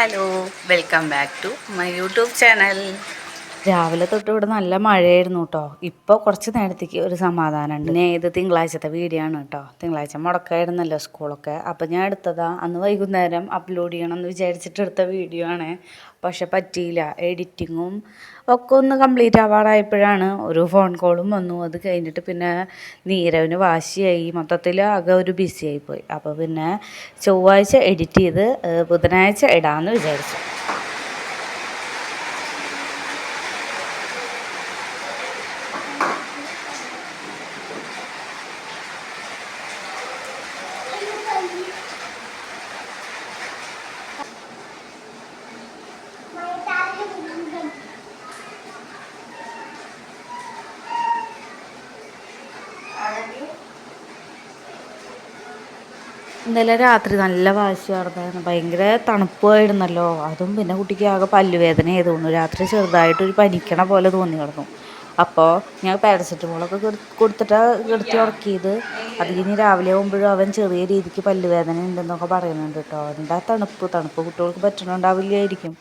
Hello welcome back to my YouTube channel രാവിലെ തൊട്ട് ഇവിടെ നല്ല മഴയായിരുന്നു കേട്ടോ ഇപ്പോൾ കുറച്ച് നേരത്തേക്ക് ഒരു സമാധാനമുണ്ട്. പിന്നെ ഏത് തിങ്കളാഴ്ചത്തെ വീഡിയോ ആണ് കേട്ടോ തിങ്കളാഴ്ച മുടക്കായിരുന്നല്ലോ സ്കൂളൊക്കെ അപ്പോൾ ഞാൻ എടുത്തതാ. അന്ന് വൈകുന്നേരം അപ്ലോഡ് ചെയ്യണം എന്ന് വിചാരിച്ചിട്ട് എടുത്ത വീഡിയോ ആണ്. പക്ഷെ പറ്റിയില്ല. എഡിറ്റിങ്ങും ഒക്കെ ഒന്ന് കംപ്ലീറ്റ് ആവാറായപ്പോഴാണ് ഒരു ഫോൺ കോളും വന്നു. അത് കഴിഞ്ഞിട്ട് പിന്നെ നീരവിന് വാശിയായി. മൊത്തത്തിൽ ആകെ ഒരു ബിസി ആയിപ്പോയി. അപ്പോൾ പിന്നെ ചൊവ്വാഴ്ച എഡിറ്റ് ചെയ്ത് ബുധനാഴ്ച ഇടാമെന്ന് വിചാരിച്ചു. ഇന്നലെ രാത്രി നല്ല വാശിയാർന്നായിരുന്നു. ഭയങ്കര തണുപ്പായിരുന്നല്ലോ. അതും പിന്നെ കുട്ടിക്ക് ആകെ പല്ലുവേദന തോന്നുന്നു രാത്രി ചെറുതായിട്ടൊരു പനിക്കണ പോലെ തോന്നി കിടന്നു. അപ്പോൾ ഞാൻ പാരസെറ്റമോളൊക്കെ കൊടു- കൊടുത്തിട്ട് കിടത്തി ഉറക്കിയത്. അത് കഴിഞ്ഞ് രാവിലെ ആകുമ്പോഴും അവൻ ചെറിയ രീതിക്ക് പല്ലുവേദന ഉണ്ടെന്നൊക്കെ പറയുന്നുണ്ട് കേട്ടോ. എന്താ തണുപ്പ്? തണുപ്പ് കുട്ടികൾക്ക് പറ്റണുണ്ടാവില്ലായിരിക്കും.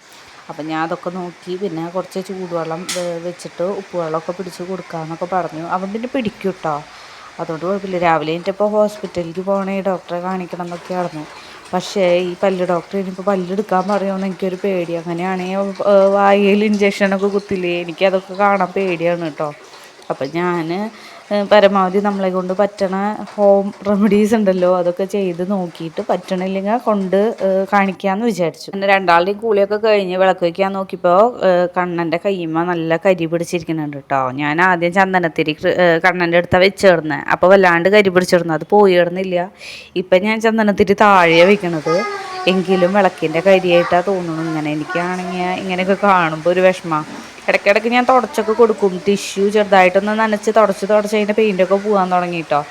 അപ്പം ഞാൻ അതൊക്കെ നോക്കി പിന്നെ കുറച്ച് ചൂടുവെള്ളം വെച്ചിട്ട് ഉപ്പുവെള്ളമൊക്കെ പിടിച്ച് കൊടുക്കാമെന്നൊക്കെ പറഞ്ഞു. അവൻ പിന്നെ പിടിക്കും കേട്ടോ. അതുകൊണ്ട് കുഴപ്പമില്ല. രാവിലെ എനിക്കിപ്പോൾ ഹോസ്പിറ്റലിലേക്ക് പോകണേ ഡോക്ടറെ കാണിക്കണം എന്നൊക്കെ ആയിരുന്നു പക്ഷേ ഈ പല്ല് ഡോക്ടർ ഇനിയിപ്പോൾ പല്ലെടുക്കാൻ പറയുമെന്ന് എനിക്കൊരു പേടി. അങ്ങനെയാണെങ്കിൽ വായിൽ ഇഞ്ചക്ഷനൊക്കെ കുത്തില്ലേ? എനിക്കതൊക്കെ കാണാൻ പേടിയാണ് കേട്ടോ. അപ്പം ഞാൻ പരമാവധി നമ്മളെ കൊണ്ട് പറ്റണ ഹോം റെമഡീസ് ഉണ്ടല്ലോ അതൊക്കെ ചെയ്ത് നോക്കിയിട്ട് പറ്റണില്ലെങ്കിൽ കൊണ്ട് കാണിക്കാന്ന് വിചാരിച്ചു. പിന്നെ രണ്ടാളുടെയും കൂളിയൊക്കെ കഴിഞ്ഞ് വിളക്ക് വയ്ക്കാൻ നോക്കിയപ്പോൾ കണ്ണന്റെ കയ്യുമ്മ നല്ല കരി പിടിച്ചിരിക്കുന്നുണ്ട് കേട്ടോ ഞാൻ ആദ്യം ചന്ദനത്തിരി കണ്ണന്റെ അടുത്താണ് വെച്ചിടുന്നത് അപ്പോൾ വല്ലാണ്ട് കരി പിടിച്ചിടുന്നത് അത് പോയി ഇടുന്നില്ല ഇപ്പം ഞാൻ ചന്ദനത്തിരി താഴെ വെക്കണത്. എങ്കിലും വിളക്കിന്റെ കരിയായിട്ടാണ് തോന്നുന്നു. ഇങ്ങനെ എനിക്കാണെങ്കിൽ ഇങ്ങനെയൊക്കെ കാണുമ്പോൾ ഒരു വിഷമം. ഇടയ്ക്കിടയ്ക്ക് ഞാൻ തുടച്ചൊക്കെ കൊടുക്കും. ടിഷ്യൂ ചെറുതായിട്ടൊന്ന് നനച്ച് തുടച്ച് തുടച്ച് അതിന്റെ പെയിന്റൊക്കെ പോകാൻ തുടങ്ങി കേട്ടോ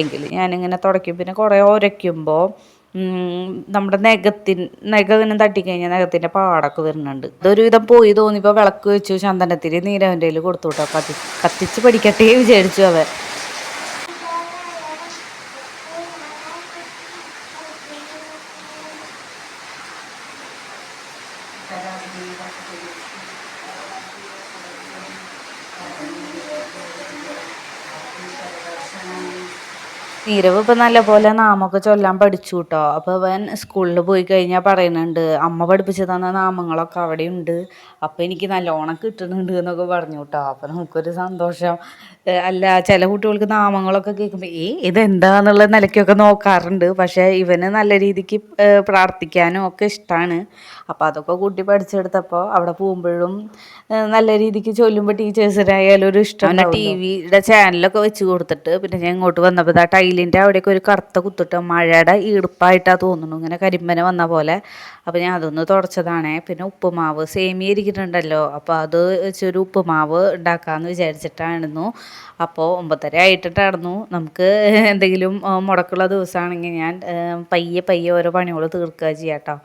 എങ്കിൽ ഞാനിങ്ങനെ തുടയ്ക്കും. പിന്നെ കുറേ ഉരയ്ക്കുമ്പോൾ നമ്മുടെ നഖത്തിൻ നഖം ഇങ്ങനെ തട്ടിക്കഴിഞ്ഞാൽ നഖത്തിന്റെ പാടൊക്കെ വരുന്നുണ്ട്. ഇതൊരു വിധം പോയി തോന്നിയപ്പോൾ വിളക്ക് വെച്ചു. ചന്ദനത്തിരി നീരവന്റെ കൊടുത്തു കേട്ടോ. കത്തി കത്തിച്ച് പഠിക്കട്ടെ വിചാരിച്ചു അവൻ. നീരവ് ഇപ്പം നല്ലപോലെ നാമൊക്കെ ചൊല്ലാൻ പഠിച്ചു കേട്ടോ അപ്പോൾ അവൻ സ്കൂളിൽ പോയി കഴിഞ്ഞാൽ പറയുന്നുണ്ട് അമ്മ പഠിപ്പിച്ചു തന്ന നാമങ്ങളൊക്കെ അവിടെ ഉണ്ട് അപ്പോൾ എനിക്ക് നല്ലോണം കിട്ടുന്നുണ്ട് എന്നൊക്കെ പറഞ്ഞു കേട്ടോ അപ്പോൾ നമുക്കൊരു സന്തോഷം. അല്ല ചില കുട്ടികൾക്ക് നാമങ്ങളൊക്കെ കേൾക്കുമ്പോൾ ഏ ഇതെന്താന്നുള്ള നിലയ്ക്കൊക്കെ നോക്കാറുണ്ട്. പക്ഷേ ഇവന് നല്ല രീതിക്ക് പ്രാർത്ഥിക്കാനും ഒക്കെ ഇഷ്ടമാണ് അപ്പോൾ അതൊക്കെ കൂട്ടി പഠിച്ചെടുത്തപ്പോൾ അവിടെ പോകുമ്പോഴും നല്ല രീതിക്ക് ചൊല്ലുമ്പോൾ ടീച്ചേഴ്സിനായാലും ഒരു ഇഷ്ടമാണ് ടി വിയുടെ ചാനലൊക്കെ വെച്ച് കൊടുത്തിട്ട് പിന്നെ ഞാൻ ഇങ്ങോട്ട് വന്നപ്പോൾ ആ ടൈലിന്റെ അവിടെയൊക്കെ ഒരു കറുത്ത കുത്തിട്ട് മഴയുടെ ഈടുപ്പായിട്ടാണ് തോന്നുന്നു ഇങ്ങനെ കരിമ്പനെ വന്ന പോലെ. അപ്പോൾ ഞാൻ അതൊന്ന് തുടച്ചതാണേ. പിന്നെ ഉപ്പുമാവ് സേമിയ ഇരിക്കുന്നുണ്ടല്ലോ. അപ്പോൾ അത് വെച്ചൊരു ഉപ്പുമാവ് ഉണ്ടാക്കാമെന്ന് വിചാരിച്ചിട്ടായിരുന്നു. അപ്പോൾ ഒമ്പതര നടന്നു നമുക്ക് എന്തെങ്കിലും മുടക്കുള്ള ദിവസമാണെങ്കിൽ ഞാൻ പയ്യെ പയ്യെ ഓരോ പണികൾ തീർക്കുക ചെയ്യാം കേട്ടോ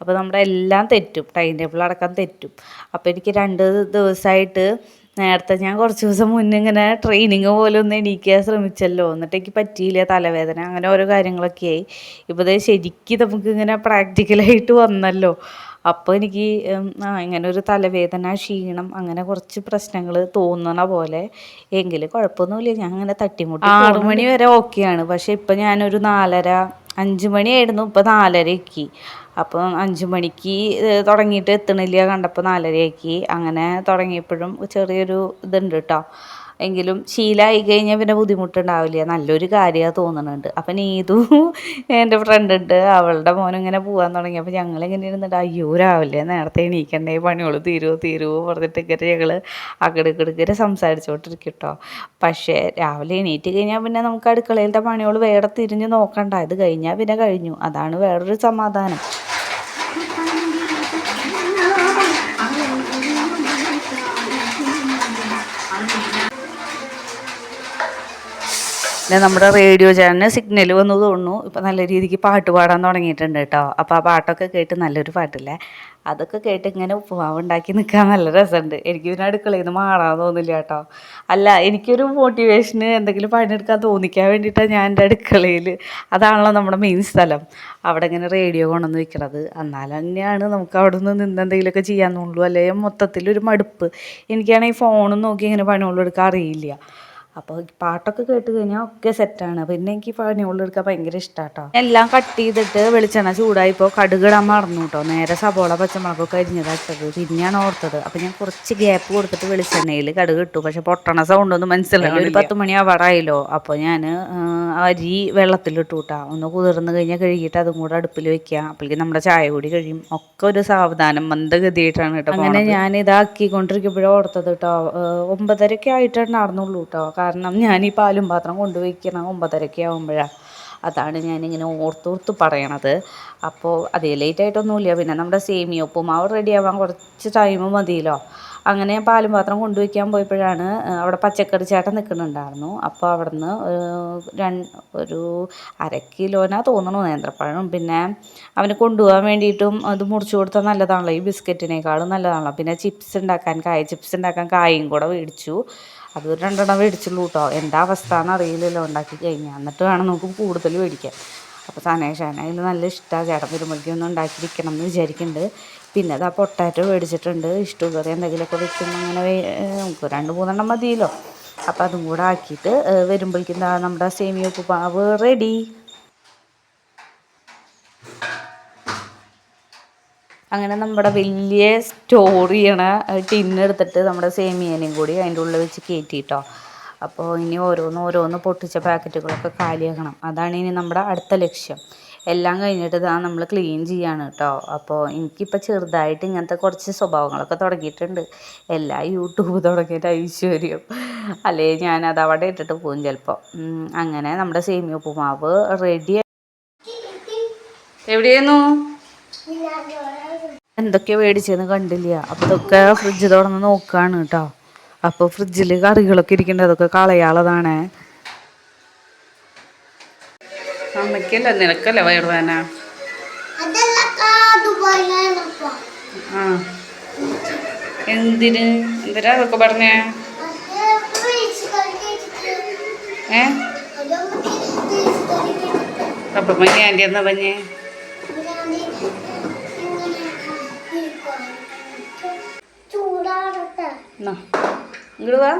അപ്പോൾ നമ്മുടെ എല്ലാം തെറ്റും ടൈം ടേബിൾ അടക്കം തെറ്റും. അപ്പോൾ എനിക്ക് രണ്ട് ദിവസമായിട്ട് നേരത്തെ ഞാൻ കുറച്ച് ദിവസം മുന്നേ ഇങ്ങനെ ട്രെയിനിങ് പോലെ ഒന്ന് എണീക്കാൻ ശ്രമിച്ചല്ലോ. എന്നിട്ട് എനിക്ക് പറ്റിയില്ല തലവേദന അങ്ങനെ ഓരോ കാര്യങ്ങളൊക്കെ ആയി ഇപ്പോൾ ദേ ശരിക്കും നമുക്ക് ഇങ്ങനെ പ്രാക്ടിക്കലായിട്ട് വന്നല്ലോ. അപ്പോൾ എനിക്ക് ഇങ്ങനെ ഒരു തലവേദന ക്ഷീണം അങ്ങനെ കുറച്ച് പ്രശ്നങ്ങൾ തോന്നണ പോലെ. എങ്കിലും കുഴപ്പമൊന്നുമില്ല. ഞാൻ അങ്ങനെ തട്ടിമുട്ടി ആറു മണി വരെ ഓക്കെയാണ് പക്ഷേ ഇപ്പം ഞാനൊരു നാലര അഞ്ച് മണിയായിരുന്നു ഇപ്പം നാലരയ്ക്ക് അപ്പം അഞ്ച് മണിക്ക് തുടങ്ങിയിട്ട് എത്തണില്ല. കണ്ടപ്പോൾ നാലരയാക്കി അങ്ങനെ തുടങ്ങിയപ്പോഴും ചെറിയൊരു ഇതുണ്ട് കേട്ടോ എങ്കിലും ശീലമായി കഴിഞ്ഞാൽ പിന്നെ ബുദ്ധിമുട്ടുണ്ടാവില്ല. നല്ലൊരു കാര്യമാണ് തോന്നുന്നുണ്ട് അപ്പം നീതു എന്റെ ഫ്രണ്ട് ഉണ്ട്. അവളുടെ മോൻ ഇങ്ങനെ പോകാൻ ഞങ്ങൾ ഇങ്ങനെ ഇരുന്നിട്ട് അയ്യോ രാവിലെ നേരത്തെ എണീക്കണ്ടേ പണികൾ തീരുവോ തീരുവോ പറഞ്ഞിട്ട് ഇങ്ങനെ ഞങ്ങൾ അകടിക്കിടക്കിടെ സംസാരിച്ചുകൊണ്ടിരിക്കും കേട്ടോ പക്ഷേ രാവിലെ എണീറ്റ് കഴിഞ്ഞാൽ പിന്നെ നമുക്ക് അടുക്കളയിലത്തെ പണികൾ വേറെ തിരിഞ്ഞ് നോക്കണ്ട. ഇത് കഴിഞ്ഞാൽ പിന്നെ കഴിഞ്ഞു. അതാണ് വേറൊരു സമാധാനം. പിന്നെ നമ്മുടെ റേഡിയോ ചാനലിന് സിഗ്നൽ വന്നു തോന്നുന്നു. ഇപ്പം നല്ല രീതിക്ക് പാട്ട് പാടാൻ തുടങ്ങിയിട്ടുണ്ട് കേട്ടോ. അപ്പോൾ ആ പാട്ടൊക്കെ കേട്ട് നല്ലൊരു പാട്ടില്ലേ? അതൊക്കെ കേട്ട് ഇങ്ങനെ ഉപ്പുമാവ് ഉണ്ടാക്കി നിൽക്കാൻ നല്ല രസമുണ്ട്. എനിക്ക് പിന്നെ അടുക്കളയിൽ നിന്ന് മാറാൻ തോന്നില്ല കേട്ടോ. അല്ല എനിക്കൊരു മോട്ടിവേഷന് എന്തെങ്കിലും പണിയെടുക്കാൻ തോന്നിക്കാൻ വേണ്ടിയിട്ടാണ് ഞാൻ എന്റെ അടുക്കളയിൽ അതാണല്ലോ നമ്മുടെ മെയിൻ സ്ഥലം. അവിടെ ഇങ്ങനെ റേഡിയോ കൊണ്ടുവന്ന് വെക്കണത്. എന്നാൽ തന്നെയാണ് നമുക്ക് അവിടെ നിന്ന് നിന്ന് എന്തെങ്കിലുമൊക്കെ ചെയ്യാൻ തോന്നുള്ളൂ. അല്ലെങ്കിൽ മൊത്തത്തിലൊരു മടുപ്പ്. എനിക്കാണെങ്കിൽ ഫോണും നോക്കി ഇങ്ങനെ പണികളെടുക്കാൻ അറിയില്ല. അപ്പോൾ പാട്ടൊക്കെ കേട്ട് കഴിഞ്ഞാൽ ഒക്കെ സെറ്റാണ് പിന്നെ എനിക്ക് എടുക്കാൻ ഭയങ്കര ഇഷ്ടാട്ടോ. എല്ലാം കട്ട് ചെയ്തിട്ട് വെളിച്ചെണ്ണ ചൂടായിപ്പോൾ കടുകിടാൻ മറന്നു കേട്ടോ നേരെ സബോള പച്ചമുളകൊക്കെ അരിഞ്ഞതാട്ടത് പിന്നെയാണ് ഓർത്തത്. അപ്പോൾ ഞാൻ കുറച്ച് ഗ്യാപ്പ് കൊടുത്തിട്ട് വെളിച്ചെണ്ണയിൽ കടുക് ഇട്ടു. പക്ഷെ പൊട്ടണ സൗണ്ട് ഒന്നും മനസ്സിലായി ഒരു പത്ത് മണി ആവാറായല്ലോ അപ്പോൾ ഞാൻ അരി വെള്ളത്തിലിട്ടു കൂട്ടാ ഒന്ന് കുതിർന്ന് കഴിഞ്ഞാൽ കഴുകിയിട്ട് അതും കൂടെ അടുപ്പിൽ വെക്കുക അപ്പോഴേക്കും നമ്മുടെ ചായ കൂടി കഴിയും. ഒക്കെ ഒരു സാവധാനം മന്ദഗതിയായിട്ടാണ് കേട്ടോ അങ്ങനെ ഞാൻ ഇതാക്കിക്കൊണ്ടിരിക്കുമ്പോഴേ ഓർത്തത് കേട്ടോ ഒമ്പതരയ്ക്ക് നടന്നുള്ളൂ കേട്ടോ കാരണം ഞാൻ ഈ പാലും പാത്രം കൊണ്ടുപോയിക്കണം ഒമ്പതരയ്ക്ക് ആകുമ്പോഴാണ് അതാണ് ഞാനിങ്ങനെ ഓർത്തോർത്ത് പറയണത്. അപ്പോൾ അതേ ലേറ്റായിട്ടൊന്നുമില്ല പിന്നെ നമ്മുടെ സേമിയ ഉപ്പുമാവ് ആവാൻ കുറച്ച് ടൈം മതിയല്ലോ. അങ്ങനെ പാലും പാത്രം കൊണ്ടുവയ്ക്കാൻ പോയപ്പോഴാണ് അവിടെ പച്ചക്കറി ചേട്ടൻ നിൽക്കുന്നുണ്ടായിരുന്നു. അപ്പോൾ അവിടുന്ന് രണ്ട് ഒരു അര കിലോനാ തോന്നണു നേന്ത്രപ്പഴം. പിന്നെ അവന് കൊണ്ടുപോകാൻ വേണ്ടിയിട്ടും അത് മുറിച്ചു കൊടുത്താൽ നല്ലതാണല്ലോ. ഈ ബിസ്ക്കറ്റിനേക്കാളും നല്ലതാണല്ലോ. പിന്നെ ചിപ്സ് ഉണ്ടാക്കാൻ കായ ചിപ്സ് ഉണ്ടാക്കാൻ കായും കൂടെ മേടിച്ചു. അത് ഒരു രണ്ടെണ്ണം മേടിച്ചുള്ളൂ കേട്ടോ എന്താ അവസ്ഥ എന്ന് അറിയില്ലല്ലോ. ഉണ്ടാക്കി കഴിഞ്ഞാൽ എന്നിട്ട് വേണം നമുക്ക് കൂടുതൽ മേടിക്കാൻ. അപ്പോൾ അതിൽ നല്ല ഇഷ്ടമാണ് ചേട്ടൻ വരുമ്പോഴേക്കും ഒന്ന് ഉണ്ടാക്കിയിരിക്കണം എന്ന് വിചാരിക്കുന്നുണ്ട് പിന്നെ അത് ആ പൊട്ടാറ്റോ മേടിച്ചിട്ടുണ്ട്. ഇഷ്ടം എന്തെങ്കിലുമൊക്കെ വെക്കുമ്പോൾ അങ്ങനെ നമുക്ക് രണ്ട് മൂന്നെണ്ണം മതിയല്ലോ. അപ്പോൾ അതും കൂടെ ആക്കിയിട്ട് വരുമ്പോഴേക്കും നമ്മുടെ സേമിയ ഉപ്പുമാവ് റെഡി അങ്ങനെ നമ്മുടെ വലിയ സ്റ്റോർ ചെയ്യണ ടിന്നെടുത്തിട്ട് നമ്മുടെ സേമിയനെയും കൂടി അതിന്റെ ഉള്ളിൽ വെച്ച് കയറ്റിയിട്ടോ അപ്പോൾ ഇനി ഓരോന്ന് ഓരോന്ന് പൊട്ടിച്ച പാക്കറ്റുകളൊക്കെ കാലിയാക്കണം. അതാണ് ഇനി നമ്മുടെ അടുത്ത ലക്ഷ്യം. എല്ലാം കഴിഞ്ഞിട്ട് ഇതാ നമ്മൾ ക്ലീൻ ചെയ്യാണ് കേട്ടോ. അപ്പോൾ എനിക്കിപ്പോൾ ചെറുതായിട്ട് ഇങ്ങനത്തെ കുറച്ച് സ്വഭാവങ്ങളൊക്കെ തുടങ്ങിയിട്ടുണ്ട്. എല്ലാ യൂട്യൂബ് തുടങ്ങിയിട്ട് ഐശ്വര്യം. അല്ലേ ഞാനത് അവിടെ ഇട്ടിട്ട് പോകും ചിലപ്പോൾ. അങ്ങനെ നമ്മുടെ സേമിയ ഉപ്പുമാവ് റെഡി എവിടെയായിരുന്നു? എന്തൊക്കെയോ മേടിച്ചെന്ന് കണ്ടില്ല. അപ്പോൾ ഇതൊക്കെ ഫ്രിഡ്ജ് തുറന്ന് നോക്കുകയാണ് കേട്ടോ അപ്പോൾ ഫ്രിഡ്ജിൽ കറികളൊക്കെ ഇരിക്കേണ്ടത് അതൊക്കെ കളയാളതാണ് അമ്മയ്ക്കല്ല? നിനക്കല്ലേ വയറുവേന ആ. എന്തിന്? എന്തിനാ അതൊക്കെ പറഞ്ഞേ? ഏ? അപ്പം മഞ്ഞ ആന്റി എന്നാ പറഞ്ഞേ? ഇങ്ങോട്ട് വാ.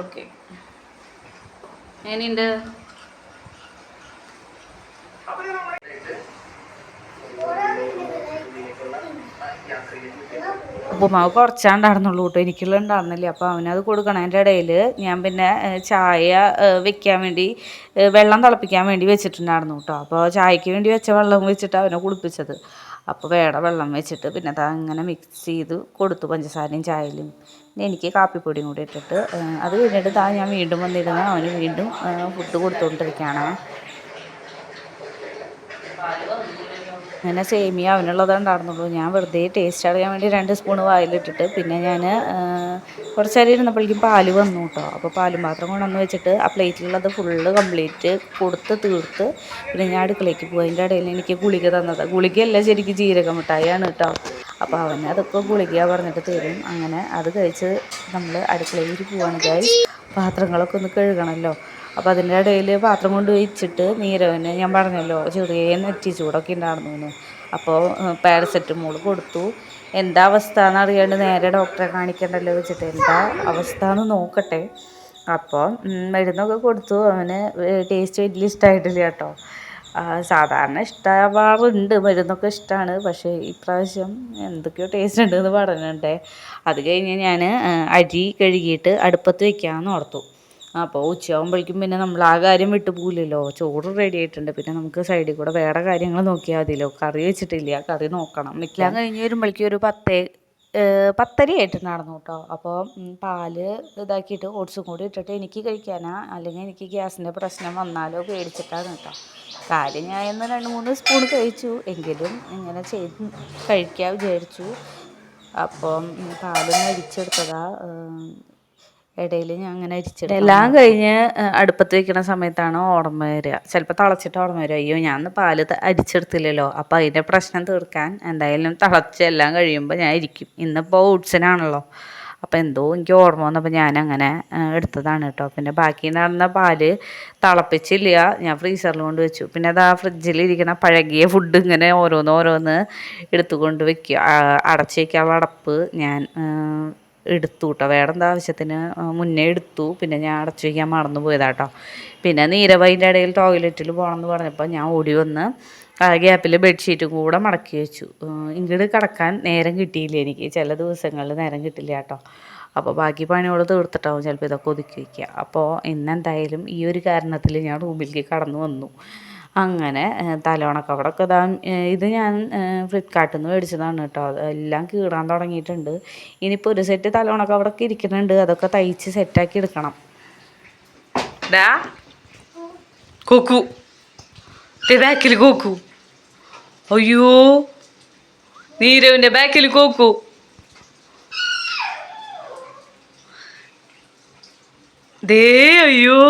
ഓക്കെ. എങ്ങനെയുണ്ട്? ഉപ്പുമാവ് കുറച്ചാണ്ടായിരുന്നുള്ളൂ കേട്ടോ. എനിക്കുള്ള ഉണ്ടായിരുന്നില്ല അപ്പോൾ അവനത് കൊടുക്കണം. അതിന്റെ ഇടയിൽ ഞാൻ പിന്നെ ചായ വെക്കാൻ വേണ്ടി വെള്ളം തിളപ്പിക്കാൻ വേണ്ടി വെച്ചിട്ടുണ്ടായിരുന്നു കേട്ടോ. അപ്പോൾ ചായക്ക് വേണ്ടി വെച്ച വെള്ളം വെച്ചിട്ട് അവനെ കുളിപ്പിച്ചത്. അപ്പോൾ വേറെ വെള്ളം വെച്ചിട്ട് പിന്നെ അത് അങ്ങനെ മിക്സ് ചെയ്ത് കൊടുത്തു പഞ്ചസാരയും ചായയിലും. പിന്നെ എനിക്ക് കാപ്പിപ്പൊടിയും കൂടി ഇട്ടിട്ട് അത് കഴിഞ്ഞിട്ട് താ ഞാൻ വീണ്ടും വന്നിരുന്ന്. അവന് വീണ്ടും ഫുഡ് കൊടുത്തുകൊണ്ടിരിക്കുകയാണ് അങ്ങനെ സേമിയ അവനുള്ളതേ ഉണ്ടായിരുന്നുള്ളൂ. ഞാൻ വെറുതെ ടേസ്റ്റ് അറിയാൻ വേണ്ടി രണ്ട് സ്പൂൺ വായിലിട്ടിട്ട് പിന്നെ ഞാൻ കുറച്ച് നേരം ഇരുന്നപ്പോഴേക്കും പാൽ വന്നു കേട്ടോ. അപ്പോൾ പാലും പാത്രം കൊണ്ടുവന്ന് വെച്ചിട്ട് ആ പ്ലേറ്റിലുള്ളത് ഫുള്ള് കംപ്ലീറ്റ് കൊടുത്ത് തീർത്ത് പിന്നെ ഞാൻ അടുക്കളയ്ക്ക് പോയി. അതിന്റെ ഇടയിൽ എനിക്ക് ഗുളിക തന്നത്. ഗുളികയല്ല ശരിക്കും ജീരക മിഠായിയാണ് കേട്ടോ. അപ്പോൾ അവനെ അതൊക്കെ ഗുളിക പറഞ്ഞിട്ട് തരും. അങ്ങനെ അത് കഴിച്ച് നമ്മൾ അടുക്കളയിൽ പോവാണ് ഗൈസ് പാത്രങ്ങളൊക്കെ ഒന്ന് കഴുകണമല്ലോ അപ്പോൾ അതിന്റെ ഇടയിൽ പാത്രം കൊണ്ട് വെച്ചിട്ട് നീരവന് ഞാൻ പറഞ്ഞല്ലോ ചെറിയ നെറ്റി ചൂടൊക്കെ ഉണ്ടായിരുന്നു അപ്പോൾ പാരസെറ്റമോൾ കൊടുത്തു. എന്താ അവസ്ഥ എന്നറിയാണ്ട് നേരെ ഡോക്ടറെ കാണിക്കണ്ടല്ലോ? വെച്ചിട്ട് എന്താ അവസ്ഥ എന്ന് നോക്കട്ടെ അപ്പോൾ മരുന്നൊക്കെ കൊടുത്തു. അവന് ടേസ്റ്റ് വലിയ ഇഷ്ടമായിട്ടില്ല കേട്ടോ. സാധാരണ ഇഷ്ടമാവാറുണ്ട് മരുന്നൊക്കെ ഇഷ്ടമാണ് പക്ഷേ ഇപ്രാവശ്യം എന്തൊക്കെയോ ടേസ്റ്റ് ഉണ്ട് എന്ന് പറഞ്ഞിട്ടുണ്ടേ അത് കഴിഞ്ഞ് ഞാൻ അരി കഴുകിയിട്ട് അടുപ്പത്ത് വെക്കാമെന്ന് ഓർത്തു. അപ്പോൾ ഉച്ചയാകുമ്പോഴേക്കും പിന്നെ നമ്മൾ ആ കാര്യം വിട്ടു പോകില്ലല്ലോ ചോറ് റെഡി ആയിട്ടുണ്ട്. പിന്നെ നമുക്ക് സൈഡിൽ കൂടെ വേറെ കാര്യങ്ങൾ നോക്കിയാൽ മതിയല്ലോ. കറി വെച്ചിട്ടില്ല. കറി നോക്കണം. മിക്കാൻ കഴിഞ്ഞ് വരുമ്പോഴേക്കും ഒരു പത്തേ പത്തര ആയിട്ട് നടന്നു കേട്ടോ. അപ്പോൾ പാൽ ഇതാക്കിയിട്ട് ഓട്സും കൂടി ഇട്ടിട്ട് എനിക്ക് കഴിക്കാനാ അല്ലെങ്കിൽ എനിക്ക് ഗ്യാസിന്റെ പ്രശ്നം വന്നാലോ പേടിച്ചിട്ടാണ് കേട്ടോ. കാര്യം ഞാൻ ഇന്ന് രണ്ട് മൂന്ന് സ്പൂൺ കഴിച്ചു. എങ്കിലും ഇങ്ങനെ ചെയ്ത് കഴിക്കാൻ വിചാരിച്ചു. അപ്പം പാലൊന്ന് അരിച്ചെടുത്തതാ. ഇടയിൽ ഞാൻ അങ്ങനെ അരിച്ചിട്ട് എല്ലാം കഴിഞ്ഞ് അടുപ്പത്ത് വെക്കുന്ന സമയത്താണ് ഓർമ്മ വരിക. ചിലപ്പോൾ തിളച്ചിട്ട് ഓർമ്മ വരിക. അയ്യോ ഞാൻ പാൽ അരിച്ചെടുത്തില്ലല്ലോ. അപ്പോൾ അതിന്റെ പ്രശ്നം തീർക്കാൻ എന്തായാലും തിളച്ച് എല്ലാം കഴിയുമ്പോൾ ഞാൻ ഇരിക്കും. ഇന്നിപ്പോൾ ഓട്സിനാണല്ലോ അപ്പോൾ എന്തോ എനിക്ക് ഓർമ്മ വന്നപ്പോൾ ഞാൻ അങ്ങനെ എടുത്തതാണ് കേട്ടോ. പിന്നെ ബാക്കി നടന്ന പാൽ തിളപ്പിച്ചില്ല. ഞാൻ ഫ്രീസറിൽ കൊണ്ട് വെച്ചു. പിന്നെ അത് ആ ഫ്രിഡ്ജിലിരിക്കുന്ന പഴകിയ ഫുഡ് ഇങ്ങനെ ഓരോന്ന് ഓരോന്ന് എടുത്തുകൊണ്ട് വെക്കുക. അടച്ചു വയ്ക്കാനുള്ള അടപ്പ് ഞാൻ എടുത്തു കേട്ടോ വേറെ എന്താ ആവശ്യത്തിന് മുന്നേ എടുത്തു. പിന്നെ ഞാൻ അടച്ചു വയ്ക്കാൻ മറന്നു പോയതാട്ടോ. പിന്നെ നീരവൈന്റെ ഇടയിൽ ടോയ്ലറ്റിൽ പോകണമെന്ന് പറഞ്ഞപ്പോൾ ഞാൻ ഓടി വന്ന് ആ ഗ്യാപ്പിൽ ബെഡ്ഷീറ്റും കൂടെ മടക്കി വെച്ചു. ഇങ്ങോട്ട് കിടക്കാൻ നേരം കിട്ടിയില്ല എനിക്ക്. ചില ദിവസങ്ങളിൽ നേരം കിട്ടില്ല കേട്ടോ അപ്പോൾ ബാക്കി പണിയോട് തീർത്തിട്ടാവും ചിലപ്പോൾ ഇതൊക്കെ ഒതുക്കി വയ്ക്കുക അപ്പോൾ ഇന്നെന്തായാലും ഈ ഒരു കാരണത്തിൽ ഞാൻ റൂമിലേക്ക് കടന്നു വന്നു. അങ്ങനെ ഏഹ് തലോണക്കവടൊക്കെ ഇതാ ഇത് ഞാൻ ഫ്ലിപ്കാർട്ടിൽ നിന്ന് മേടിച്ചതാണ് കേട്ടോ. എല്ലാം കീറാൻ തുടങ്ങിയിട്ടുണ്ട്. ഇനിയിപ്പോൾ ഒരു സെറ്റ് തലോണക്കവടൊക്കെ ഇരിക്കുന്നുണ്ട്. അതൊക്കെ തയ്ച്ച് സെറ്റാക്കി എടുക്കണം. ബാക്കിൽ കോക്കു. അയ്യോ നീരവിന്റെ ബാക്കിൽ കോക്കു. ദേ അയ്യോ.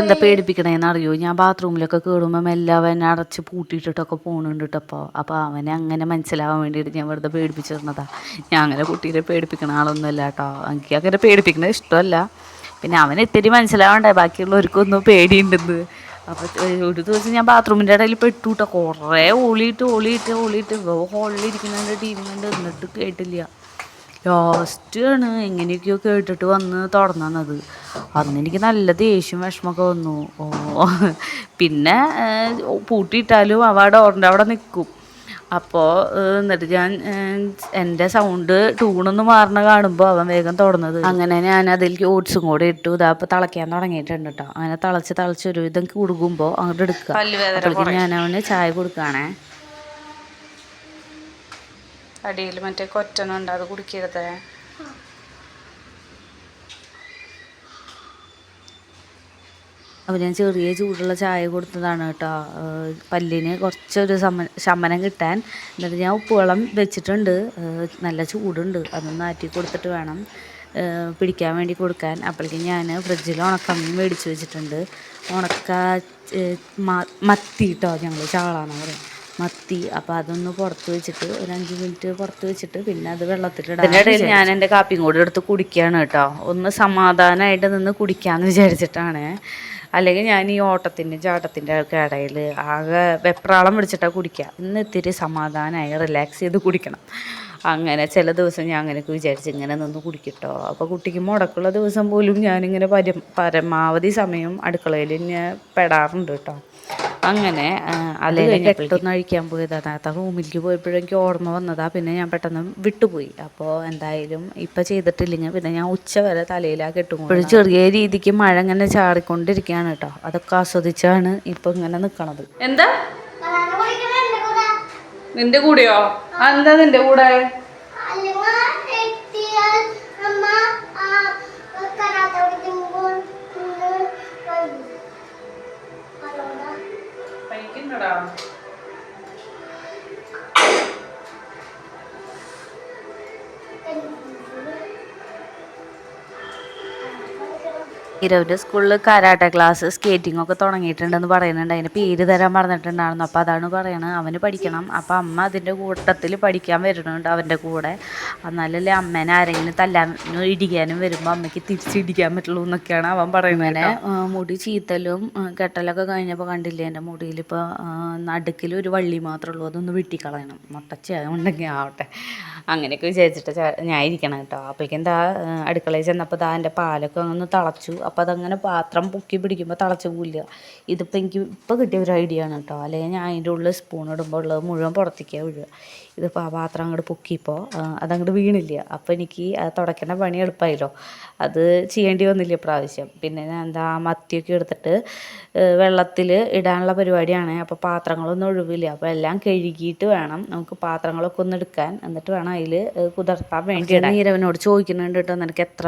എന്താ പേടിപ്പിക്കണേന്ന് അറിയോ ഞാൻ ബാത്റൂമിലൊക്കെ കയറുമ്പോൾ എല്ലാം എന്നെ അടച്ച് പൂട്ടിയിട്ടിട്ടൊക്കെ പോകുന്നുണ്ട് കേട്ടപ്പോൾ അപ്പോൾ അവനെ അങ്ങനെ മനസ്സിലാവാൻ വേണ്ടിയിട്ട് ഞാൻ വെറുതെ പേടിപ്പിച്ചിരുന്നതാ ഞാൻ അങ്ങനെ കുട്ടീനെ പേടിപ്പിക്കണ ആളൊന്നുമല്ല കേട്ടോ എനിക്ക് അങ്ങനെ പേടിപ്പിക്കണത് ഇഷ്ടമല്ല. പിന്നെ അവനെ ഇത്തിരി മനസ്സിലാവണ്ടേ ബാക്കിയുള്ളവർക്കൊന്നും പേടിയുണ്ടെന്ന്. അപ്പോൾ ഒരു ദിവസം ഞാൻ ബാത്റൂമിന്റെ ഇടയിൽ പെട്ടു കേട്ടോ കുറേ ഓളിയിട്ട് ഓളിയിട്ട് ഓളിയിട്ട് ഹോളിൽ ടി വി എന്നിട്ട് കേട്ടില്ല. ലാസ്റ്റ് ആണ് എങ്ങനെയൊക്കെയോ കേട്ടിട്ട് വന്ന് തുടങ്ങുന്നത് അന്ന് എനിക്ക് നല്ല ദേഷ്യം വിഷമമൊക്കെ വന്നു. ഓ പിന്നെ പൂട്ടിയിട്ടാലും അവ ഡോറിന്റെ അവിടെ നിൽക്കും അപ്പോൾ എന്നിട്ട് ഞാൻ എന്റെ സൗണ്ട് ടൂണൊന്ന് മാറണ കാണുമ്പോൾ അവൻ വേഗം തുറന്നത് അങ്ങനെ ഞാൻ അതിലേക്ക് ഓട്സും കൂടെ ഇട്ടു. ഇതാ ഇപ്പോൾ തിളയ്ക്കാൻ തുടങ്ങിയിട്ടുണ്ട് കേട്ടോ അങ്ങനെ തിളച്ച് തിളച്ച് ഒരുവിധം കുടുങ്ങുമ്പോൾ അങ്ങോട്ട് എടുക്കുക. ഞാൻ അവന് ചായ കൊടുക്കുകയാണേ. അടിയിൽ മറ്റേ കൊറ്റനുണ്ട് അത് കുടിക്കരുതേ. അപ്പോൾ ഞാൻ ചെറിയ ചൂടുള്ള ചായ കൊടുത്തതാണ് കേട്ടോ. പല്ലിന് കുറച്ചൊരു സമ ശമനം കിട്ടാൻ. എന്നിട്ട് ഞാൻ ഉപ്പുവെള്ളം വെച്ചിട്ടുണ്ട്. നല്ല ചൂടുണ്ട്. അതൊന്ന് ആറ്റി കൊടുത്തിട്ട് വേണം പിടിക്കാൻ വേണ്ടി കൊടുക്കാൻ. അപ്പോഴേക്കും ഞാൻ ഫ്രിഡ്ജിൽ ഉണക്കമ്മീൻ മേടിച്ച് വെച്ചിട്ടുണ്ട്. ഉണക്ക മത്തി കേട്ടോ ഞങ്ങൾ ചാളാന്ന് പറയും മത്തി. അപ്പോൾ അതൊന്ന് പുറത്ത് വെച്ചിട്ട് ഒരു അഞ്ച് മിനിറ്റ് പുറത്ത് വെച്ചിട്ട് പിന്നെ അത് വെള്ളത്തിലിടാൻ ഞാൻ എന്റെ കാപ്പിയും കൂടി എടുത്ത് കുടിക്കുകയാണ് കേട്ടോ. ഒന്ന് സമാധാനമായിട്ട് നിന്ന് കുടിക്കാമെന്ന് വിചാരിച്ചിട്ടാണ്. അല്ലെങ്കിൽ ഞാൻ ഈ ഓട്ടത്തിന്റെ ചാട്ടത്തിന്റെ ഒക്കെ ഇടയിൽ ആകെ വെപ്രാളം പിടിച്ചിട്ടാണ് കുടിക്കുക. ഇന്ന് ഇത്തിരി സമാധാനമായി റിലാക്സ് ചെയ്ത് കുടിക്കണം. അങ്ങനെ ചില ദിവസം ഞാൻ അങ്ങനെയൊക്കെ വിചാരിച്ച് ഇങ്ങനെ നിന്ന് കുടിക്കട്ടോ. അപ്പോൾ കുട്ടിക്ക് മുടക്കുള്ള ദിവസം പോലും ഞാനിങ്ങനെ പര പരമാവധി സമയം അടുക്കളയിൽ ഞാൻ പെടാറുണ്ട് കേട്ടോ. അങ്ങനെ അത് പെട്ടെന്ന് കഴിക്കാൻ പോയതാ നേരത്തെ റൂമിലേക്ക് പോയപ്പോഴും എനിക്ക് ഓർമ്മ വന്നതാ. പിന്നെ ഞാൻ പെട്ടെന്ന് വിട്ടുപോയി. അപ്പോൾ എന്തായാലും ഇപ്പം ചെയ്തിട്ടില്ലെങ്കിൽ പിന്നെ ഞാൻ ഉച്ച വരെ തലയിലാ കെട്ടും ഒരു ചെറിയ രീതിക്ക് മഴ ഇങ്ങനെ ചാറിക്കൊണ്ടിരിക്കുകയാണ് കേട്ടോ. അതൊക്കെ ആസ്വദിച്ചാണ് ഇപ്പം ഇങ്ങനെ നിൽക്കണത് എന്താ? നിന്റെ കൂടെയോ? എന്താ നിന്റെ കൂടെ? ഇരവിന്റെ സ്കൂളിൽ കരാട്ട ക്ലാസ് സ്കേറ്റിംഗ് ഒക്കെ തുടങ്ങിയിട്ടുണ്ടെന്ന് പറയുന്നുണ്ട്. അതിന് പേര് തരാൻ പറഞ്ഞിട്ടുണ്ടായിരുന്നു. അപ്പോൾ അതാണ് പറയണത്. അവന് പഠിക്കണം. അപ്പോൾ അമ്മ അതിന്റെ കൂട്ടത്തിൽ പഠിക്കാൻ വരുന്നുണ്ട് അവന്റെ കൂടെ. എന്നാലല്ലേ അമ്മേനെ ആരെങ്കിലും തല്ലാനും ഇടിക്കാനും വരുമ്പോൾ അമ്മയ്ക്ക് തിരിച്ചിടിക്കാൻ പറ്റുള്ളൂ എന്നൊക്കെയാണ് അവൻ പറയുന്നത് മുടി ചീത്തലും കെട്ടലൊക്കെ കഴിഞ്ഞപ്പോൾ കണ്ടില്ലേ എന്റെ മുടിയിൽ ഇപ്പോൾ നടുക്കിൽ ഒരു വള്ളി മാത്രമേ ഉള്ളൂ അതൊന്ന് വെട്ടിക്കളയണം. മുട്ടച്ച ഉണ്ടെങ്കിൽ ആവട്ടെ. അങ്ങനെയൊക്കെ വിചാരിച്ചിട്ട് ഞാൻ ഇരിക്കണം കേട്ടോ. അപ്പോഴേക്കും എന്താ അടുക്കളയിൽ ചെന്നപ്പോൾ ദാ എന്റെ പാലൊക്കെ ഒന്ന് തിളച്ചു. അപ്പോൾ അതങ്ങനെ പാത്രം പൊക്കി പിടിക്കുമ്പോൾ തളച്ചു പോവില്ല. ഇതിപ്പോൾ എനിക്ക് ഇപ്പോൾ കിട്ടിയ ഒരു ഐഡിയ ആണ് കേട്ടോ. അല്ലെങ്കിൽ ഞാൻ അതിന്റെ ഉള്ളിൽ സ്പൂൺ ഇടുമ്പോൾ ഉള്ളത് മുഴുവൻ പുറത്തേക്കാണ് വീഴുക. ഇതിപ്പോൾ ആ പാത്രം അങ്ങോട്ട് പൊക്കിയപ്പോൾ അതങ്ങോട്ട് വീണില്ല. അപ്പോൾ എനിക്ക് അത് തുടയ്ക്കേണ്ട പണി എളുപ്പമായല്ലോ അത് ചെയ്യേണ്ടി വന്നില്ല പ്രാവശ്യം പിന്നെ ഞാൻ എന്താ മത്തിയൊക്കെ എടുത്തിട്ട് വെള്ളത്തിൽ ഇടാനുള്ള പരിപാടിയാണ്. അപ്പോൾ പാത്രങ്ങളൊന്നും ഒഴിവില്ല. അപ്പോൾ എല്ലാം കഴുകിയിട്ട് വേണം നമുക്ക് പാത്രങ്ങളൊക്കെ ഒന്ന് എടുക്കാൻ. എന്നിട്ട് വേണം അതിൽ കുതിർത്താൻ വേണ്ടി നീരവനോട് ചോദിക്കുന്നുണ്ട് കേട്ടോ നിനക്ക് എത്ര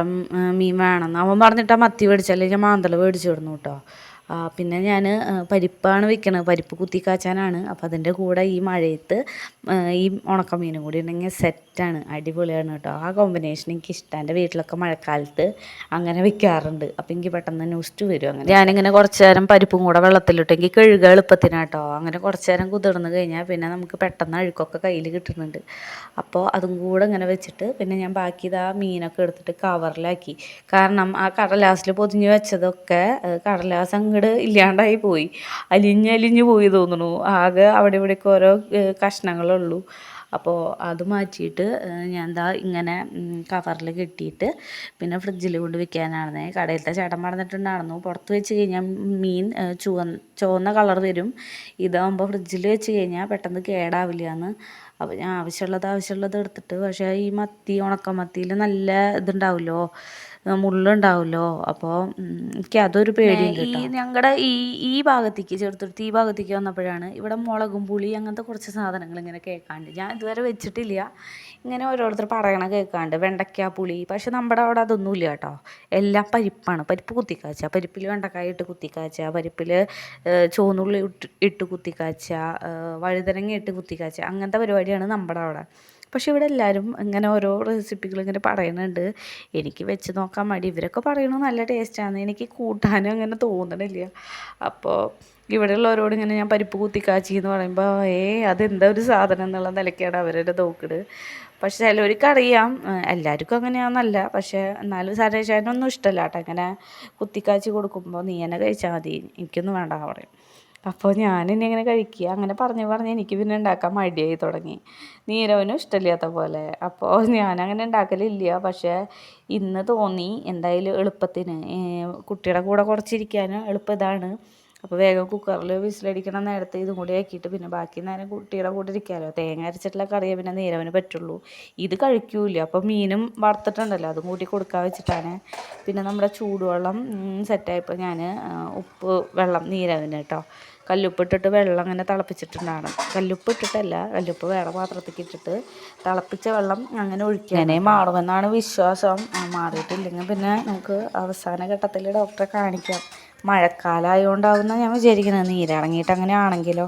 മീൻ വേണമെന്ന് അവൻ പറഞ്ഞിട്ടാ മത്തി മേടിച്ചല്ലേ ഞാൻ മാന്തള മേടിച്ചു വിടുന്നു കേട്ടോ. ആ, പിന്നെ ഞാൻ പരിപ്പാണ് വെക്കണത്. പരിപ്പ് കുത്തി കാച്ചാനാണ് അപ്പോൾ അതിന്റെ കൂടെ ഈ മഴയത്ത് ഈ ഉണക്കമീനും കൂടി ഉണ്ടെങ്കിൽ സെറ്റാണ്. അടിപൊളിയാണ് കേട്ടോ. ആ കോമ്പിനേഷൻ എനിക്ക് ഇഷ്ടം എന്റെ വീട്ടിലൊക്കെ മഴക്കാലത്ത് അങ്ങനെ വെക്കാറുണ്ട്. അപ്പോൾ എനിക്ക് പെട്ടെന്ന് ന്യൂസ്റ്റ് വരും അങ്ങനെ. ഞാനിങ്ങനെ കുറച്ച് നേരം പരിപ്പും കൂടെ വെള്ളത്തിലിട്ട് എനിക്ക് കഴുകുക എളുപ്പത്തിനാട്ടോ അങ്ങനെ കുറച്ച് നേരം കുതിർന്ന് കഴിഞ്ഞാൽ പിന്നെ നമുക്ക് പെട്ടെന്ന് അഴുക്കൊക്കെ കയ്യിൽ കിട്ടുന്നുണ്ട്. അപ്പോൾ അതും കൂടെ ഇങ്ങനെ വെച്ചിട്ട് പിന്നെ ഞാൻ ബാക്കി ഇതാ മീനൊക്കെ എടുത്തിട്ട് കവറിലാക്കി കാരണം ആ കടലാസിൽ പൊതിഞ്ഞ് വെച്ചതൊക്കെ കടലാസ് കടലാസ് അങ്ങോട്ട് ഇല്ലാണ്ടായി പോയി. അലിഞ്ഞ് അലിഞ്ഞ് പോയി തോന്നുന്നു. ആകെ അവിടെ ഇവിടെയൊക്കെ ഓരോ കഷ്ണങ്ങളുള്ളൂ. അപ്പോൾ അത് മാറ്റിയിട്ട് ഞാൻ എന്താ ഇങ്ങനെ കവറിൽ കെട്ടിയിട്ട് പിന്നെ ഫ്രിഡ്ജിൽ കൊണ്ട് വെക്കാനാണ് കടയിലത്തെ ചേട്ടൻ പറഞ്ഞിട്ടുണ്ടായിരുന്നു പുറത്ത് വെച്ച് കഴിഞ്ഞാൽ മീൻ ചുവ ചുവന്ന കളർ വരും. ഇതാകുമ്പോൾ ഫ്രിഡ്ജിൽ വെച്ച് കഴിഞ്ഞാൽ പെട്ടെന്ന് കേടാവില്ല എന്ന് അപ്പോൾ ഞാൻ ആവശ്യമുള്ളത് ആവശ്യമുള്ളത് എടുത്തിട്ട് പക്ഷേ ഈ മത്തി ഉണക്കമത്തിയിൽ നല്ല ഇതുണ്ടാവുമല്ലോ മുള്ളുണ്ടാവുമല്ലോ അപ്പോൾ എനിക്ക് അതൊരു പേടിയുണ്ട് ഈ ഞങ്ങളുടെ ഈ ഈ ഭാഗത്തേക്ക് ചെറുത്തുരുത്തി ഈ ഭാഗത്തേക്ക് വന്നപ്പോഴാണ് ഇവിടെ മുളകും പുളി അങ്ങനത്തെ കുറച്ച് സാധനങ്ങൾ ഇങ്ങനെ കേൾക്കാണ്ട്. ഞാൻ ഇതുവരെ വെച്ചിട്ടില്ല. ഇങ്ങനെ ഓരോരുത്തർ പറയണ കേൾക്കാണ്ട്. വെണ്ടയ്ക്ക പുളി. പക്ഷെ നമ്മുടെ അവിടെ അതൊന്നുമില്ല കേട്ടോ. എല്ലാം പരിപ്പാണ്. പരിപ്പ് കുത്തിക്കാച്ച. പരിപ്പിൽ വെണ്ടക്കായ ഇട്ട് കുത്തിക്കാച്ച. പരിപ്പിൽ ചുവന്നുള്ളി ഇട്ട് ഇട്ട് കുത്തിക്കാച്ച. വഴുതനങ്ങ ഇട്ട് കുത്തിക്കാച്ച. അങ്ങനത്തെ പരിപാടിയാണ് നമ്മുടെ അവിടെ. പക്ഷെ ഇവിടെ എല്ലാവരും ഇങ്ങനെ ഓരോ റെസിപ്പികൾ ഇങ്ങനെ പറയുന്നുണ്ട്. എനിക്ക് വെച്ച് നോക്കാൻ മടി. ഇവരൊക്കെ പറയണത് നല്ല ടേസ്റ്റാണ് എനിക്ക് കൂട്ടാനും അങ്ങനെ തോന്നണില്ല. അപ്പോൾ ഇവിടെയുള്ളവരോട് ഇങ്ങനെ ഞാൻ പരിപ്പ് കുത്തിക്കാച്ചി എന്ന് പറയുമ്പോൾ ഏ അതെന്താ ഒരു സാധനം എന്നുള്ള നിലയ്ക്കാണ് അവരുടെ തോക്കിട്. പക്ഷെ ചിലവർക്ക് അറിയാം. എല്ലാവർക്കും അങ്ങനെയാണെന്നല്ല പക്ഷേ എന്നാലും സരേഷാനൊന്നും ഇഷ്ടമല്ല കേട്ടോ. അങ്ങനെ കുത്തിക്കാച്ചി കൊടുക്കുമ്പോൾ നീ എന്നെ കഴിച്ചാൽ മതി. എനിക്കൊന്നും വേണ്ട പറയും. അപ്പോൾ ഞാൻ ഇനി ഇങ്ങനെ കഴിക്കുക. അങ്ങനെ പറഞ്ഞ് പറഞ്ഞ് എനിക്ക് പിന്നെ ഉണ്ടാക്കാൻ മടിയായി തുടങ്ങി. നീരവനും ഇഷ്ടമില്ലാത്ത പോലെ. അപ്പോൾ ഞാനങ്ങനെ ഉണ്ടാക്കലില്ല. പക്ഷേ ഇന്ന് തോന്നി എന്തായാലും എളുപ്പത്തിന്. കുട്ടിയുടെ കൂടെ കുറച്ചിരിക്കാനും എളുപ്പം ഇതാണ്. അപ്പോൾ വേഗം കുക്കറിൽ വിസിലടിക്കണം നേരത്തെ ഇതും കൂടി ആക്കിയിട്ട് പിന്നെ ബാക്കി നേരം കുട്ടിയുടെ കൂടെ ഇരിക്കാമല്ലോ തേങ്ങ അരച്ചിട്ടുള്ള കറിയേ പിന്നെ നീരവന് പറ്റുള്ളൂ. ഇത് കഴിക്കൂല അപ്പോൾ മീനും വറുത്തിട്ടുണ്ടല്ലോ. അതും കൂട്ടി കൊടുക്കാൻ വെച്ചിട്ടാണ്. പിന്നെ നമ്മുടെ ചൂടുവെള്ളം സെറ്റായപ്പോൾ ഞാൻ ഉപ്പ് വെള്ളം നീരവിന് കേട്ടോ. കല്ലുപ്പ് ഇട്ടിട്ട് വെള്ളം അങ്ങനെ തിളപ്പിച്ചിട്ടുണ്ടാണ് കല്ലുപ്പ് ഇട്ടിട്ടല്ല കല്ലുപ്പ് വേറെ പാത്രത്തേക്ക് ഇട്ടിട്ട് തിളപ്പിച്ച വെള്ളം അങ്ങനെ ഒഴിക്കുക അങ്ങനെ മാറുമെന്നാണ് വിശ്വാസം. മാറിയിട്ടില്ലെങ്കിൽ പിന്നെ നമുക്ക് അവസാന ഘട്ടത്തിൽ ഡോക്ടറെ കാണിക്കാം. മഴക്കാലമായതുകൊണ്ടാവുന്ന ഞാൻ വിചാരിക്കുന്നത് നീരിറങ്ങിയിട്ട് അങ്ങനെ ആണെങ്കിലോ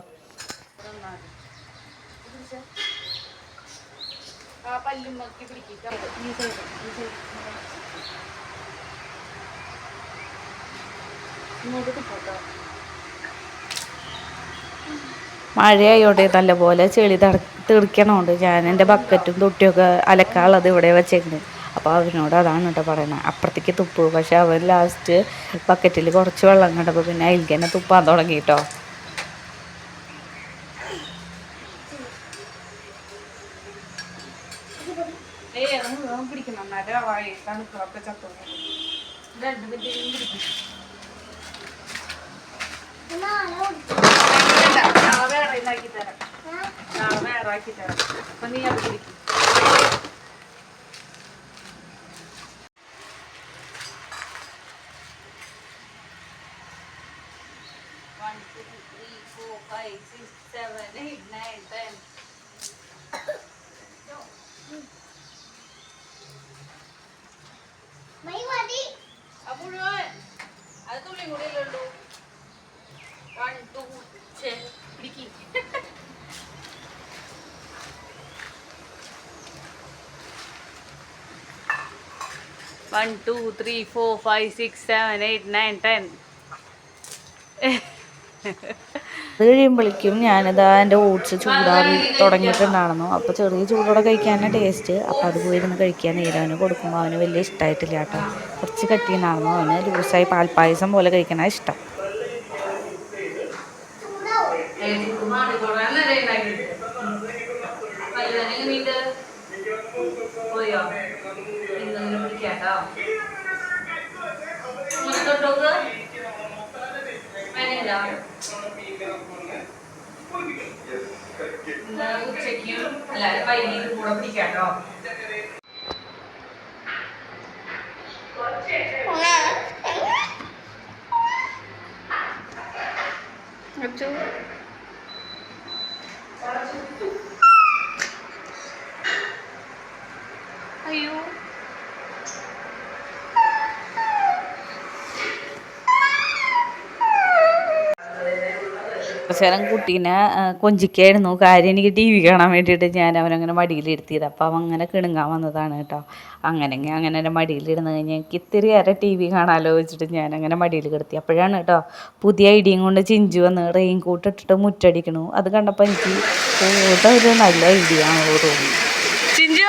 മഴയായോണ്ട് നല്ലപോലെ ചെളി തീർക്കണോണ്ട്. തെറിക്കണോണ്ട് ഞാൻ എന്റെ ബക്കറ്റും തൊട്ടിയൊക്കെ അലക്കാനുള്ളത് ഇവിടെ വെച്ചേക്കുന്നത് അപ്പോൾ അവനോട് അതാണ് കേട്ടോ പറയണത് അപ്പുറത്തേക്ക് തുപ്പു. പക്ഷെ അവൻ ലാസ്റ്റ് ബക്കറ്റിൽ കുറച്ച് വെള്ളം കണ്ടപ്പോൾ പിന്നെ അതിലേക്ക് തന്നെ തുപ്പാൻ തുടങ്ങി കേട്ടോ പിടിക്കണം നന്നായിട്ട് തണുപ്പൊക്കെ ചത്തു രണ്ട് മിനിറ്റ് പിടിക്കും. നാളെ വേറെ ഉണ്ടാക്കി തരാം. നാളെ വേറെ ആക്കി തരാം. അപ്പൊ നീ അത് പിടിക്കും. One two three four five six seven eight nine ten അത് കഴിയുമ്പോഴേക്കും ഞാനിതാ എന്റെ ഓട്സ് ചൂടാറി തുടങ്ങിയിട്ടുണ്ടായിരുന്നു. അപ്പോൾ ചെറിയ ചൂടോടെ കഴിക്കാനാണ് ടേസ്റ്റ് അപ്പോൾ അത് പോയിരുന്ന് കഴിക്കാൻ നീരവന് കൊടുക്കുമ്പോൾ അവന് വലിയ ഇഷ്ടമായിട്ടില്ല കേട്ടോ. കുറച്ച് കട്ടിയുണ്ടായിരുന്നു. അവന് ലൂസായി പാൽപ്പായസം പോലെ കഴിക്കണ ഇഷ്ടം. ഇന്ന് ഉച്ചയ്ക്കും? അല്ലാതെ വൈകിട്ട് കൂടെ പിടിക്കാട്ടോ അച്ചു? അയ്യോ. കുറച്ച് കുട്ടീനെ കൊഞ്ചിക്കായിരുന്നു. കാര്യം എനിക്ക് ടി വി കാണാൻ വേണ്ടിയിട്ട് ഞാൻ അവനങ്ങനെ മടിയിലിരുത്തിയത്. അപ്പോൾ അവൻ അങ്ങനെ കിണുങ്ങാൻ വന്നതാണ് കേട്ടോ. അങ്ങനെ അങ്ങനെ എന്റെ മടിയിലിരുന്ന് കഴിഞ്ഞ് എനിക്ക് ഇത്തിരി നേരം ടി വി കാണാമല്ലോ വെച്ചിട്ട് ഞാൻ അങ്ങനെ മടിയിൽ കിടത്തി. അപ്പോഴാണ് കേട്ടോ പുതിയ ഐഡിയയും കൊണ്ട് ചിഞ്ചു വന്ന് റെയിൻ കോട്ട് ഇട്ടിട്ട് മുറ്റടിക്കണു. അത് കണ്ടപ്പോൾ എനിക്ക് ഒരു നല്ല ഐഡിയ ആണല്ലോ തോന്നി ചിഞ്ചു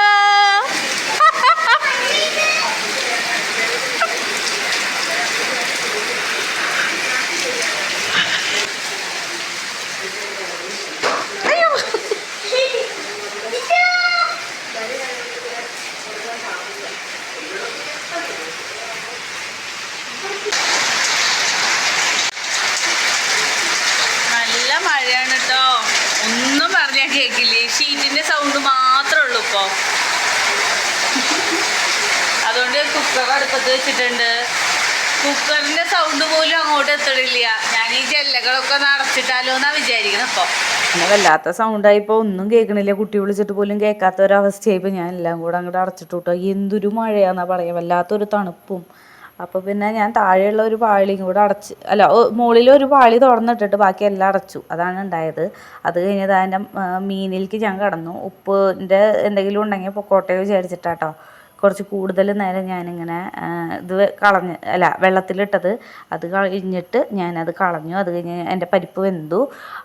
നല്ല മഴയാണ് കേട്ടോ ഒന്നും പറഞ്ഞാൽ കേക്കില്ലേ ഷീറ്റിന്റെ സൗണ്ട് മാത്രമേ ഉള്ളൂ ഇപ്പോ അതുകൊണ്ട് കുക്കർ അടുപ്പത്ത് വെച്ചിട്ടുണ്ട് കുക്കറിന്റെ സൗണ്ട് പോലും അങ്ങോട്ട് എത്തണില്ല ഞാൻ ഈ ജല്ലകളൊക്കെ ഒന്ന് അടച്ചിട്ടാലോ എന്നാ വിചാരിക്കണം ഇപ്പൊ പിന്നെ വല്ലാത്ത സൗണ്ടായിപ്പോൾ ഒന്നും കേൾക്കണില്ല. കുട്ടി വിളിച്ചിട്ട് പോലും കേൾക്കാത്ത ഒരവസ്ഥയായിപ്പോൾ ഞാൻ എല്ലാം കൂടെ അങ്ങോട്ട് അടച്ചിട്ടു കേട്ടോ എന്തൊരു മഴയാന്നാ പറയുക വല്ലാത്തൊരു തണുപ്പും. അപ്പോൾ പിന്നെ ഞാൻ താഴെയുള്ള ഒരു പാളിയും കൂടെ അടച്ച് അല്ല മുകളിൽ ഒരു പാളി തുറന്നിട്ടിട്ട് ബാക്കി എല്ലാം അടച്ചു. അതാണ് ഉണ്ടായത്. അത് കഴിഞ്ഞത് അതിന്റെ മീനിലേക്ക് ഞാൻ കടന്നു. ഉപ്പിന്റെ എന്തെങ്കിലും ഉണ്ടെങ്കിൽ പൊക്കോട്ടയോ വിചാരിച്ചിട്ടാട്ടോ. കുറച്ച് കൂടുതൽ നേരം ഞാനിങ്ങനെ ഇത് കളഞ്ഞ് അല്ല വെള്ളത്തിലിട്ടത്. അത് കഴിഞ്ഞിട്ട് ഞാനത് കളഞ്ഞു. അത് കഴിഞ്ഞ് എന്റെ പരിപ്പ് വെന്തു.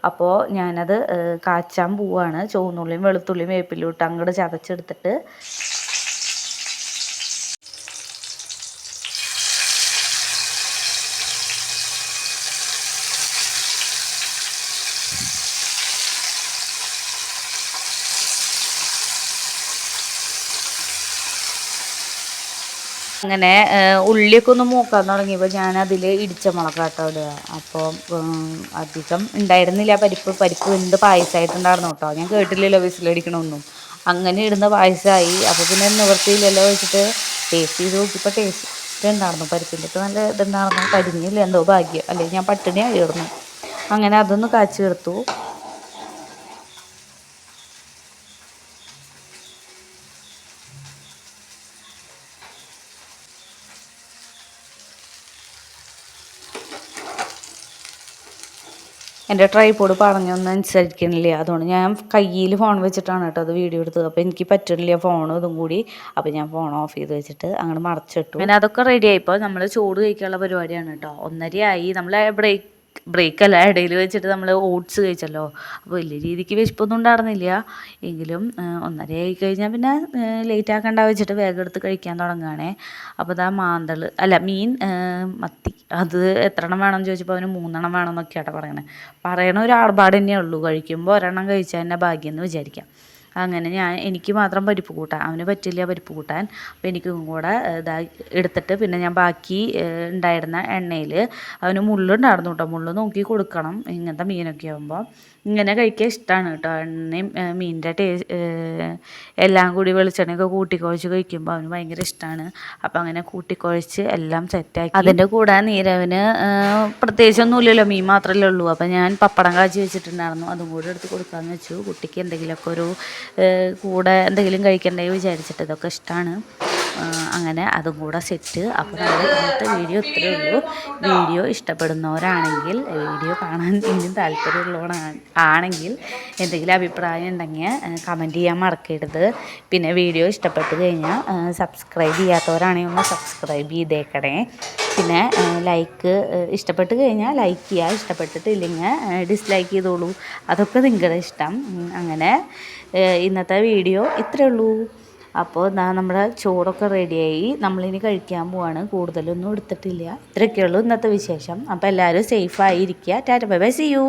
അപ്പോൾ ഞാനത് കാച്ചാൻ പോവാണ്. ചുവന്നുള്ളിയും വെളുത്തുള്ളിയും വേപ്പിലും ഇട്ട് അങ്ങോട്ട് ചതച്ചെടുത്തിട്ട് അങ്ങനെ ഉള്ളിയൊക്കെ ഒന്ന് മൂക്കാൻ തുടങ്ങിയപ്പോൾ ഞാൻ അതിൽ ഇടിച്ച മുളക് കേട്ടോ ഇടുക അപ്പോൾ അധികം ഉണ്ടായിരുന്നില്ല. പരിപ്പ് പരിപ്പ് എന്ത് പായസമായിട്ടുണ്ടായിരുന്നു കേട്ടോ. ഞാൻ കേട്ടില്ലല്ലോ വിസിലടിക്കണമൊന്നും അങ്ങനെ ഇടുന്ന പായസമായി അപ്പോൾ പിന്നെ നിവർത്തിയില്ലല്ലോ വെച്ചിട്ട് ടേസ്റ്റ് ചെയ്ത് നോക്കിയപ്പോൾ ടേസ്റ്റ് ഉണ്ടായിരുന്നു പരിപ്പിന്റെ ഒക്കെ നല്ല ഇതുണ്ടായിരുന്നു. കരിഞ്ഞില്ല എന്തോ ഭാഗ്യം. അല്ലെങ്കിൽ ഞാൻ പട്ടിണി ആയിരുന്നു. അങ്ങനെ അതൊന്ന് കാച്ചി എടുത്തു എന്റെ ട്രൈപോഡ് പറഞ്ഞൊന്നും അനുസരിക്കണില്ല അതുകൊണ്ട് ഞാൻ കയ്യിൽ ഫോൺ വെച്ചിട്ടാണ് കേട്ടോ അത് വീഡിയോ എടുത്തത്. അപ്പോൾ എനിക്ക് പറ്റണില്ല ഫോണും ഇതും കൂടി. അപ്പോൾ ഞാൻ ഫോൺ ഓഫ് ചെയ്ത് വെച്ചിട്ട് അങ്ങനെ മറച്ചിട്ടു. പിന്നെ അതൊക്കെ റെഡി ആയിപ്പോൾ നമ്മൾ ചൂട് കഴിക്കാനുള്ള പരിപാടിയാണ് കേട്ടോ. ഒന്നരയായി. നമ്മൾ ബ്രേക്ക് ബ്രേക്ക് അല്ല ഇടയിൽ വെച്ചിട്ട് നമ്മൾ ഓട്സ് കഴിച്ചല്ലോ. അപ്പോൾ വലിയ രീതിക്ക് വിശപ്പൊന്നും ഉണ്ടായിരുന്നില്ല. എങ്കിലും ഒന്നര ആയി കഴിഞ്ഞാൽ പിന്നെ ലേറ്റ് ആക്കണ്ട വെച്ചിട്ട് വേഗം എടുത്ത് കഴിക്കാൻ തുടങ്ങുകയാണേ അപ്പോൾ ഇതാ മാന്തൾ അല്ല മീൻ മത്തി അത് എത്ര എണ്ണം വേണമെന്ന് ചോദിച്ചപ്പോൾ അവന് മൂന്നെണ്ണം വേണമെന്നൊക്കെയാട്ടോ പറയണേ. പറയണ ഒരു ആർഭാട് തന്നെയേ ഉള്ളൂ. കഴിക്കുമ്പോൾ ഒരെണ്ണം കഴിച്ചാൽ തന്നെ ഭാഗ്യം എന്ന് വിചാരിക്കാം. അങ്ങനെ ഞാൻ എനിക്ക് മാത്രം പരിപ്പ് കൂട്ടാൻ അവന് പറ്റില്ല പരിപ്പ് കൂട്ടാൻ. അപ്പോൾ എനിക്കും കൂടെ ഇതാ എടുത്തിട്ട് പിന്നെ ഞാൻ ബാക്കി ഉണ്ടായിരുന്ന എണ്ണയിൽ അവന് മുള്ളുണ്ടായിരുന്നു കേട്ടോ മുള്ള് നോക്കി കൊടുക്കണം ഇങ്ങനത്തെ മീനൊക്കെ ആകുമ്പോൾ ഇങ്ങനെ കഴിക്കാൻ ഇഷ്ടമാണ് കേട്ടോ. എണ്ണയും മീനിന്റെ ടേ എല്ലാം കൂടി വെളിച്ചെണ്ണയൊക്കെ കൂട്ടിക്കുഴച്ച് കഴിക്കുമ്പോൾ അവന് ഭയങ്കര ഇഷ്ടമാണ് അപ്പോൾ അങ്ങനെ കൂട്ടിക്കുഴച്ച് എല്ലാം സെറ്റാക്കി അതിന്റെ കൂടെ നീരവന് പ്രത്യേകിച്ചൊന്നുമില്ലല്ലോ മീൻ മാത്രമല്ലേ ഉള്ളൂ. അപ്പോൾ ഞാൻ പപ്പടം കാച്ചി വെച്ചിട്ടുണ്ടായിരുന്നു. അതും കൂടി എടുത്ത് കൊടുക്കാമെന്ന് വെച്ചു. കുട്ടിക്ക് എന്തെങ്കിലുമൊക്കെ ഒരു കൂടെ എന്തെങ്കിലും കഴിക്കണ്ടേ വിചാരിച്ചിട്ട് ഇതൊക്കെ ഇഷ്ടമാണ് അങ്ങനെ അതും കൂടെ സെറ്റ്. അപ്പോൾ നമ്മുടെ ഇന്നത്തെ വീഡിയോ ഇത്രയേ ഉള്ളൂ. വീഡിയോ ഇഷ്ടപ്പെടുന്നവരാണെങ്കിൽ വീഡിയോ കാണാൻ ഇനിയും താല്പര്യമുള്ളവരാണ് ആണെങ്കിൽ എന്തെങ്കിലും അഭിപ്രായം ഉണ്ടെങ്കിൽ കമന്റ് ചെയ്യാൻ മറക്കരുത്. പിന്നെ വീഡിയോ ഇഷ്ടപ്പെട്ടു കഴിഞ്ഞാൽ സബ്സ്ക്രൈബ് ചെയ്യാത്തവരാണെങ്കിൽ ഒന്ന് സബ്സ്ക്രൈബ് ചെയ്തേക്കണേ. പിന്നെ ലൈക്ക് ഇഷ്ടപ്പെട്ട് കഴിഞ്ഞാൽ ലൈക്ക് ചെയ്യുക. ഇഷ്ടപ്പെട്ടിട്ടില്ലെങ്കിൽ ഡിസ്ലൈക്ക് ചെയ്തോളൂ. അതൊക്കെ നിങ്ങളുടെ ഇഷ്ടം. അങ്ങനെ ഇന്നത്തെ വീഡിയോ ഇത്രയേ ഉള്ളൂ. അപ്പോൾ ദാ നമ്മുടെ ചോറൊക്കെ റെഡിയായി. നമ്മളിനി കഴിക്കാൻ പോവാണ്. കൂടുതലൊന്നും എടുത്തിട്ടില്ല. ഇത്രയൊക്കെയുള്ളൂ ഇന്നത്തെ വിശേഷം. അപ്പോൾ എല്ലാവരും സേഫായി ഇരിക്കുക tata bye bye see you